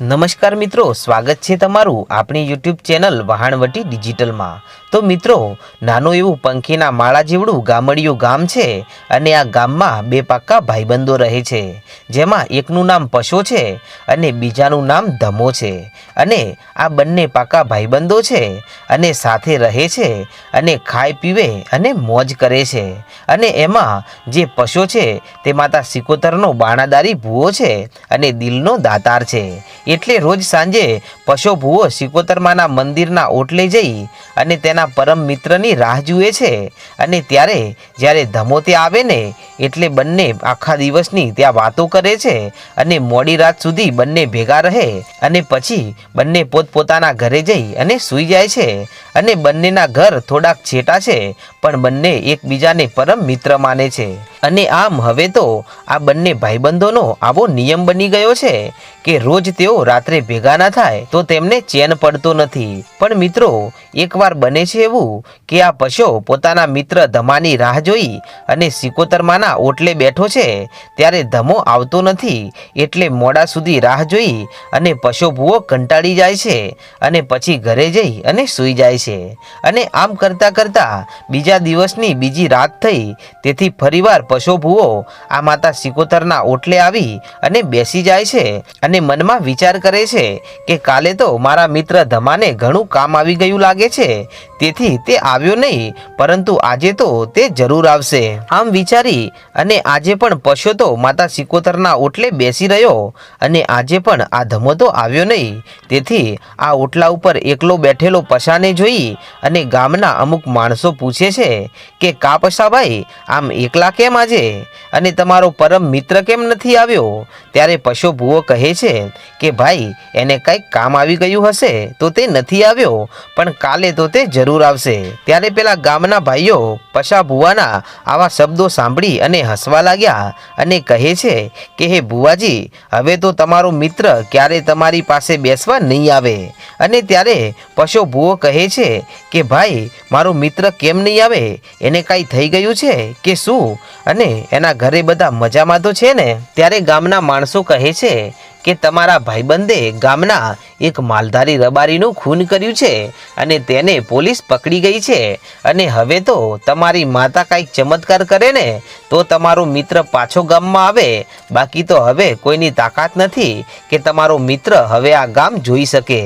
નમસ્કાર મિત્રો, સ્વાગત છે તમારું આપણી યુટ્યુબ ચેનલ વહાણવટી ડિજિટલમાં. તો મિત્રો, નાનું એવું પંખીના માળા જેવડું ગામડિયું ગામ છે અને આ ગામમાં બે પાક્કા ભાઈબંધો રહે છે. જેમાં એકનું નામ પશો છે અને બીજાનું નામ ધમો છે. અને આ બંને પાક્કા ભાઈબંધો છે અને સાથે રહે છે અને ખાય, પીવે અને મોજ કરે છે. અને એમાં જે પશો છે તે માતા સિકોતરનો બાણાદારી ભૂવો છે અને દિલનો દાતાર છે. એટલે રોજ સાંજે પશો ભૂવો સિકોતરમાના મંદિરના ઓટલે જઈ અને તેના પરમ મિત્રની રાહ જુએ છે. અને ત્યારે જ્યારે ધમો ત્યાં આવે ને એટલે બંને આખા દિવસની ત્યાં વાતો કરે છે અને મોડી રાત સુધી બંને ભેગા રહે અને પછી બંને પોતપોતાના ઘરે જઈ અને સૂઈ જાય છે. અને બંનેના ઘર થોડાક છેટા છે, પણ બંને એકબીજાને પરમ મિત્ર માને છે. અને આમ હવે તો આ બંને ભાઈબંધોનો આવો નિયમ બની ગયો છે કે રોજ તેઓ રાત્રે ભેગા ના થાય તો તેમને ચેન પડતો નથી. પણ મિત્રો એકવાર બને છે એવું કે આ પશો પોતાના મિત્ર ધમાની રાહ જોઈ અને સિકોતરમાના ઓટલે બેઠો છે, ત્યારે ધમો આવતો નથી એટલે મોડા સુધી રાહ જોઈ અને પશો ભૂવો કંટાળી જાય છે અને પછી ઘરે જઈ અને સૂઈ જાય છે. અને આમ કરતાં કરતાં બીજા દિવસની બીજી રાત થઈ, તેથી ફરીવાર પશો ભૂવો આ માતા સિકોતરના ઓટલે આવી અને બેસી જાય છે અને મનમાં વિચાર કરે છે કે કાલે તો મારા મિત્ર ધમાને ઘણું કામ આવી ગયું લાગે છે. તેથી તે આવ્યો નહીં, પરંતુ આજે તો તે જરૂર આવશે. આમ વિચારી અને આજે પણ પશો તો માતા સિકોતરના ઓટલે બેસી રહ્યો અને આજે પણ આ ધમો આવ્યો નહીં. તેથી આ ઓટલા ઉપર એકલો બેઠેલો પશાને જોઈ અને ગામના અમુક માણસો પૂછે છે કે, કા પશાભાઈ, આમ એકલા કેમ આજે? અને તમારો પરમ મિત્ર કેમ નથી આવ્યો? ત્યારે પશુ ભૂવો કહે છે કે, ભાઈ, એને કંઈક કામ આવી ગયું હશે તો તે નથી આવ્યો, પણ કાલે તો તે જરૂર આવશે. ત્યારે પેલા ગામના ભાઈઓ પશા ભુવાના આવા શબ્દો સાંભળી અને હસવા લાગ્યા અને કહે છે કે, હે ભુવાજી હવે તો તમારો મિત્ર ક્યારે તમારી પાસે બેસવા નહીં આવે. અને ત્યારે પશો ભુવો કહે છે કે, ભાઈ, મારો મિત્ર કેમ નહીં આવે? એને કાંઈ થઈ ગયું છે કે શું? અને એના ઘરે બધા મજામાં તો છે ને? ત્યારે ગામના માણસો કહે છે કે તમારા ભાઈબંધે ગામના એક માલધારી રબારીનું ખૂન કર્યું છે અને તેને પોલીસ પકડી ગઈ છે. અને હવે તો તમારી માતા કાંઈક ચમત્કાર કરે ને, તો તમારો મિત્ર પાછો ગામમાં આવે. બાકી તો હવે કોઈની તાકાત નથી કે તમારો મિત્ર હવે આ ગામ જોઈ શકે.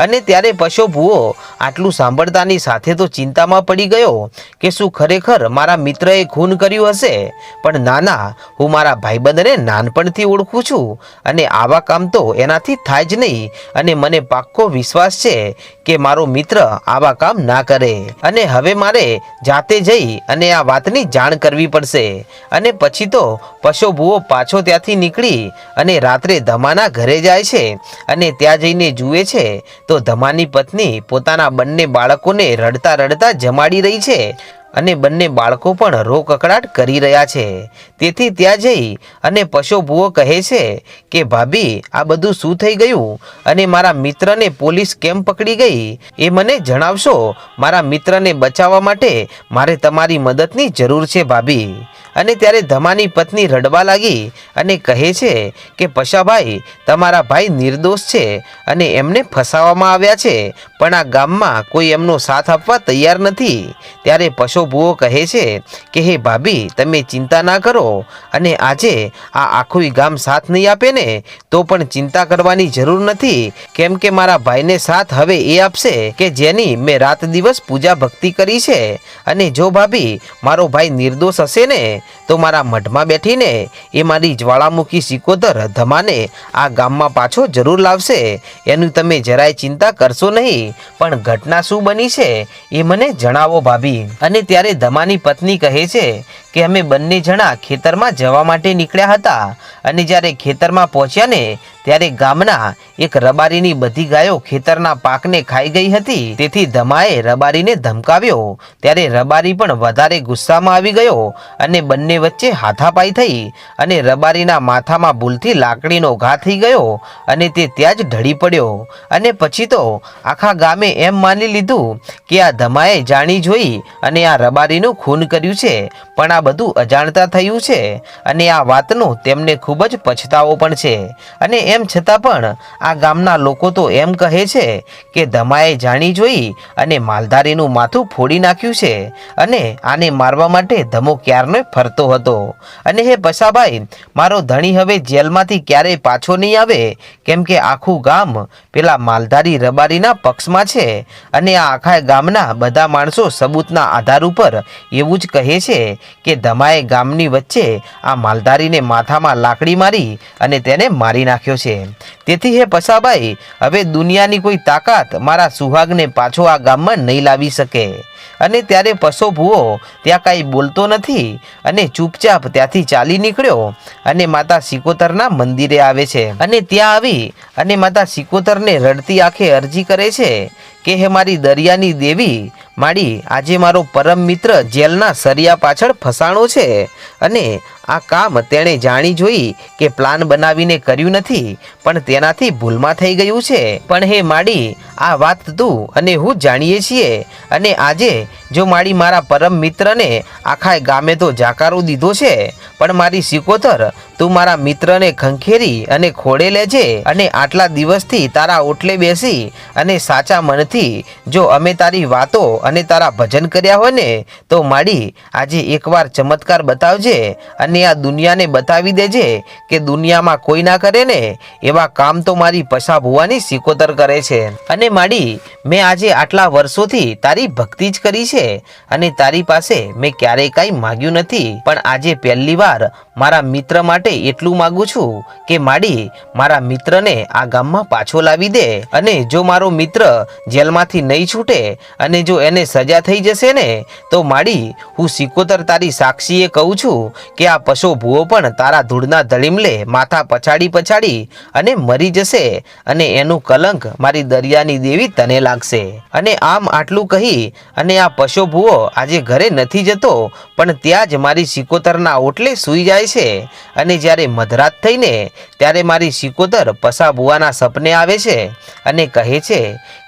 અને ત્યારે પશુ આટલું સાંભળતાની સાથે તો ચિંતામાં પડી ગયો કે શું ખરેખર મારા મિત્રએ ખૂન કર્યું હશે? પણ ના ના હું મારા ભાઈબંધને નાનપણથી ઓળખું છું અને આવા કામ તો એનાથી થાય જ નહીં અને મને પાક્કો વિશ્વાસ છે કે મારો મિત્ર આવા કામ ના કરે. અને હવે મારે જાતે જઈ અને આ વાતની જાણ કરવી પડશે. અને પછી તો પશુ પાછો ત્યાંથી નીકળી અને રાત્રે ધમાના ઘરે જાય છે અને ત્યાં જઈને જુએ છે તો ધમાની પત્ની પોતાના બંને બાળકોને રડતા રડતા જમાડી રહી છે. અને બંને બાળકો પણ રોકકડાટ કરી રહ્યા છે. તેથી ત્યાં જઈ અને પશુ ભૂવો કહે છે કે, ભાભી, આ બધું શું થઈ ગયું? અને મારા મિત્રને પોલીસ કેમ પકડી ગઈ? એ મને જણાવશો. મારા મિત્રને બચાવવા માટે મારે તમારી મદદની જરૂર છે, ભાભી. અને ત્યારે ધમાની પત્ની રડવા લાગી અને કહે છે કે, પશાભાઈ, તમારા ભાઈ નિર્દોષ છે અને એમને ફસાવવામાં આવ્યા છે, પણ આ ગામમાં કોઈ એમનો સાથ આપવા તૈયાર નથી. ત્યારે પશુ ભૂવો કહે છે કે, હે ભાભી, તમે ચિંતા ના કરો. અને આજે આ આખું ગામ સાથ નહીં આપે ને, તો પણ ચિંતા કરવાની જરૂર નથી. કેમ કે મારા ભાઈને સાથ હવે એ આપશે કે જેની મેં રાત દિવસ પૂજા ભક્તિ કરી છે. અને જો ભાભી, મારો ભાઈ નિર્દોષ હશે ને, તો મારા મઢમાં બેઠીને એ મારી જ્વાળામુખી સિકોતર ધમાને આ ગામમાં પાછો જરૂર લાવશે. એનું તમે જરાય ચિંતા કરશો નહીં, પણ ઘટના શું બની છે એ મને જણાવો ભાભી. અને ત્યારે ધમાની પત્ની કહે છે કે અમે બંને જણા ખેતરમાં જવા માટે નીકળ્યા હતા. અને જ્યારે ખેતરમાં પહોંચ્યા ને, ત્યારે ગામના એક રબારીની બધી ગાયો ખેતરના પાકને ખાઈ ગઈ હતી. તેથી ધમાએ રબારીને ધમકાવ્યો. ત્યારે રબારી પણ વધારે ગુસ્સામાં આવી ગયો અને બંને વચ્ચે હાથાપાઈ થઈ અને રબારીના માથામાં ભૂલથી લાકડીનો ઘા થઈ ગયો અને તે ત્યાં જ ઢળી પડ્યો. અને પછી તો આખા ગામે એમ માની લીધું કે આ ધમાએ જાણી જોઈ અને આ રબારીનું ખૂન કર્યું છે. પણ આ બધું અજાણતા થયું છે અને આ વાતનો તેમને ખૂબ જ પછતાવો પણ છે. અને એમ છતાં પણ આ ગામના લોકો તો એમ કહે છે કે ધમાએ જાણી જોઈ અને માલધારીનું માથું ફોડી નાખ્યું છે અને આને મારવા માટે ધમો ક્યારનો ફરતો હતો. અને હે પસાભાઈ, મારો ધણી હવે જેલમાંથી ક્યારેય પાછો નહીં આવે, કેમ કે આખું ગામ પેલા માલધારી રબારીના પક્ષમાં છે અને આ આખા ગામના બધા માણસો સબૂતના આધાર ઉપર એવું જ કહે છે કે ધમાએ ગામની વચ્ચે આ માલધારીને માથામાં લાકડી મારી અને તેને મારી નાખ્યો છે. તેથી હે પસાભાઈ હવે દુનિયાની કોઈ તાકાત મારા સુહાગને પાછો આ ગામમાં નહીં લાવી શકે. અને ત્યારે પસો ભૂવો ત્યાં કાંઈ બોલતો નથી અને ચૂપચાપ ત્યાંથી ચાલી નીકળ્યો અને માતા સિકોતરના મંદિરે આવે છે. અને ત્યાં આવી અને માતા સિકોતરને રડતી આંખે અરજી કરે છે કે હે મારી દરિયાની દેવી, માડી, આજે મારો પરમ મિત્ર જેલના સરિયા પાછળ ફસાણો છે અને આ કામ તેણે જાણી જોઈ કે પ્લાન બનાવીને કર્યું નથી, પણ તેનાથી ભૂલમાં થઈ ગયું છે. પણ હે માડી, આ વાત તું અને હું જાણીએ છીએ અને આજે જો માડી મારા પરમ મિત્રને આખા ગામે તો જાકારો દીધો છે, પણ મારી સિકોતર તું મારા મિત્રને ખંખેરી અને ખોડે લેજે અને આટલા દિવસથી તારા ઓટલે બેસી અને સાચા મનથી જો અમે તારી વાતો અને તારા ભજન કર્યા હોય ને, તો માડી આજે એકવાર ચમત્કાર બતાવજે અને આ દુનિયાને બતાવી દેજે કે દુનિયામાં કોઈ ના કરે ને, એવા કામ તો મારી પસા ભુવાની સિકોતર કરે છે. અને માડી, મેં આજે આટલા વર્ષોથી તારી ભક્તિ જ કરી છે અને તારી પાસે મેં ક્યારેય કાંઈ માગ્યું નથી. પણ આજે પહેલી વાર મારા મિત્ર માટે એટલું માગું છું કે માડી મારા મિત્રને આ ગામમાં પાછો લાવી દે અને જો મારો મિત્ર જેલમાંથી નહીં છૂટે અને જો એને સજા થઈ જશે ને, તો માડી, હું સિકોતર તારી સાક્ષીએ કહું છું કે આ પશો ભૂવો પણ તારા ધૂળના ધડીમલે માથા પછાડી પછાડી અને મરી જશે અને એનું કલંક મારી દરિયાની દેવી તને લાગશે. અને આમ આટલું કહી અને આ પશો ભૂવો આજે ઘરે નથી જતો, પણ ત્યાં જ મારી સિકોતરના ઓટલે સૂઈ જાય છે અને જ્યારે મધરાત થઈને ત્યારે મારી સિકોતર પસા ભુવાના સપને આવે છે અને કહે છે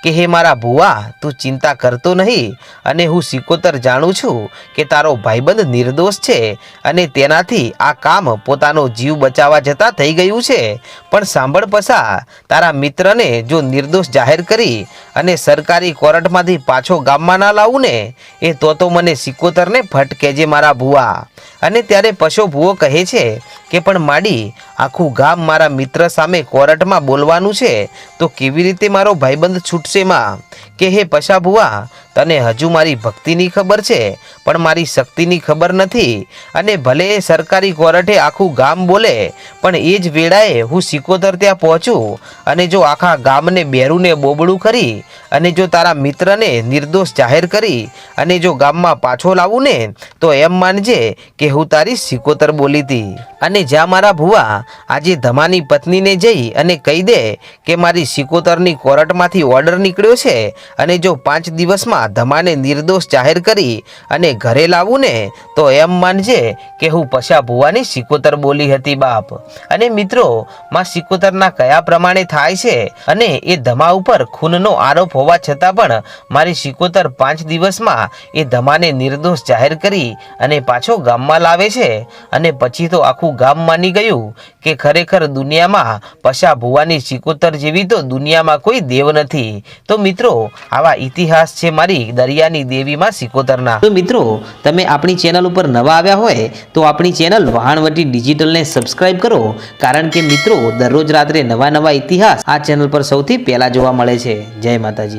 કે, હે મારા બુવા, તું ચિંતા કરતો નહીં અને હું સિકોતર જાણું છું કે તારો ભાઈબંધ નિર્દોષ છે અને તેનાથી આ કામ પોતાનો જીવ બચાવવા જતાં થઈ ગયું છે. પણ સાંભળ પસા, તારા મિત્રને જો નિર્દોષ જાહેર કરી અને સરકારી કોર્ટમાંથી પાછો ગામમાં ના લાવું ને, એ તો તો મને સિકોતરને ફટ જે મારા ભુવા અને ત્યારે પશો ભુવો કહે છે કે, પણ માડી, આખું ગામ મારા મિત્ર સામે કોર્ટમાં બોલવાનું છે, તો કેવી રીતે મારો ભાઈબંધ છૂટશે માં? કે હે પશા ભુવા તને હજુ મારી ભક્તિની ખબર છે, પણ મારી શક્તિની ખબર નથી. અને ભલે સરકારી કોર્ટે આખું ગામ બોલે, પણ એ જ વેળાએ હું સિકોતર ત્યાં પહોંચું. અને જો આખા ગામને બેરુને બોબડું કરી, અને જો તારા મિત્રને નિર્દોષ જાહેર કરી, અને જો ગામમાં પાછો લાવું ને, તો એમ માનજે કે હું તારી સિકોતર બોલી હતી અને જ્યાં મારા ભુવા, આજે ધમાની પત્નીને જઈ અને કહી દે કે મારી સિકોતરની કોર્ટમાંથી ઓર્ડર નીકળ્યો છે, અને જો પાંચ દિવસમાં ધમાને નિર્દોષ જાહેર કરી અને ઘરે લાવું ને તો એમ માનજે કે હું પશા ભુવાની સિકોતર બોલી હતી બાપ. અને મિત્રો, માં સિકોતરના કયા પ્રમાણે થાય છે અને એ ધમા ઉપર ખૂનનો આરોપ હોવા છતાં પણ મારી સિકોતર પાંચ દિવસમાં એ ધમાને નિર્દોષ જાહેર કરી અને પાછો ગામમાં લાવે છે. અને પછી તો આખું ગામ માની ગયું કે ખરેખર દુનિયામાં પશા ભુવાની સિકોતર જેવી તો દુનિયામાં કોઈ દેવ નથી. તો મિત્રો, આવા ઇતિહાસ છે મારી દરિયાની દેવીમાં સિકોતરના. તો મિત્રો, તમે આપણી ચેનલ ઉપર નવા આવ્યા હોય, તો આપણી ચેનલ વહાણવટી ડિજિટલને સબસ્ક્રાઇબ કરો. કારણ કે મિત્રો, દરરોજ રાત્રે નવા નવા ઇતિહાસ આ ચેનલ પર સૌથી પહેલા જોવા મળે છે. જય માતાજી.